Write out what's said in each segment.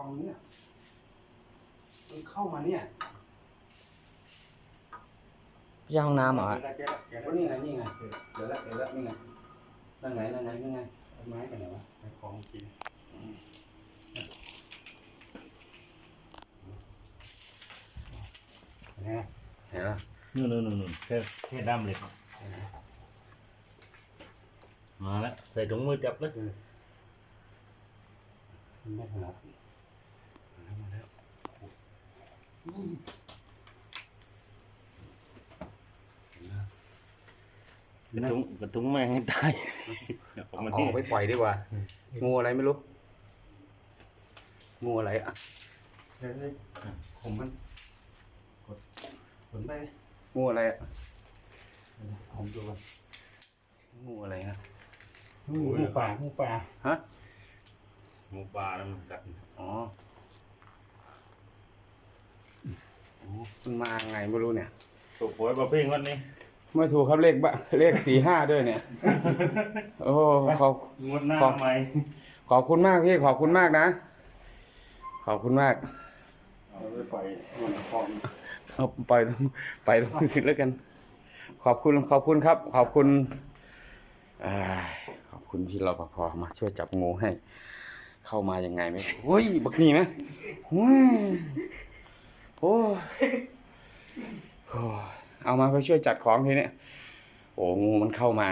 องเนี่ยมันเข้ามาเนี่ยพี่ห้องน้ำเหรอเดี๋ยวละเดี๋ยวละเดี๋ยวละนี่ไงนี่ไงเดี๋ยวละเดี๋ยวละนี่ไงนั่นไงนั่นไงนั่นไงต้นไม้กันไหนวะไอ้ของกินเห็นไหมเห็นไหมนู่นนู่นนู่นนู่นแค่แค่ด้ามเหล็กอะมาแล้วใส่ถุงมือจับเลยมันไม่ถนัด มาแล้วมาแล้วกระทุ้งกระทุ้งแม่งให้ตายเอาเอามาเอาที่ไปปล่อยดีกว่า งูอะไรไม่รู้ งูอะไรอะเดี๋ยวเลยผมมันกดกดไปงูอะไรอะผมดูก่อนงูอะไรนะงูป่างูป่าฮะหมูปลาแล้วมันกัดอ๋อโอ้ มันมาไงไม่รู้เนี่ยตัวป่วยปลาเพ่งวันนี้ไม่ถูกครับเลขบะเลขสี่ห้าด้วยเนี่ย โอ้ขอบงวดหน้าขอบทำไมขอบคุณมากพี่ขอบคุณมากนะ ขอบคุณมากเอาไปปล่อยมันคลองเอาไปไปตรงอื่นแล้วกัน ขอบคุณขอบคุณครับ ขอบคุณอ่าขอบคุณพี่รปภมาช่วยจับงูให้ เข้ามายังไงไหมเฮ้ยบักนี่ไหมหุ้ย โอ้ยโอ้ยเอามาไปช่วยจัดของทีเนี้ยโอ้งูมันเข้ามา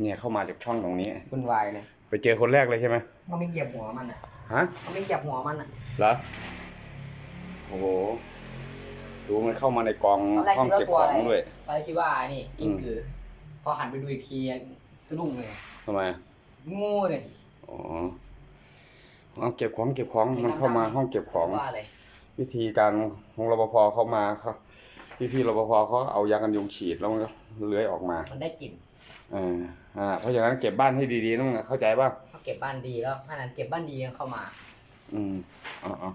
เนี่ยเข้ามาจากช่องตรงนี้คุณวายเนี่ยไปเจอคนแรกเลยใช่ไหมมันไม่เหยียบหัวมันอะฮะมันไม่เหยียบหัวมันอะเหรอโอ้โหดูมันเข้ามาในกองตอนแรกห้องคิดว่าเก็บตัวขออะไรงด้วยตอนแรกคิดว่าไอ้นี่กิ้งอืมกือ พอหันไปดูอีกทีสะดุ้งเลยทำไมงูเลยอ๋อห้องเก็บของเก็บของมันเข้ามาห้องเก็บของว่าอะไร วิธีการของรปภเข้ามาเขาพี่พี่ๆรปภเขาเอายากันยุงฉีดแล้วมันก็เลื้อยออกมามันได้กลิ่นเอออ่าเพราะฉะนั้นเก็บบ้านให้ดีๆต้องเข้าใจป่ะเขาเก็บบ้านดีแล้วขนาดเก็บบ้านดียังเข้ามา อืมอ๋ออ๋อ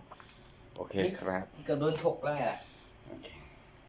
โอเคครับ เกือบโดนฉกแล้วไงล่ะโอเค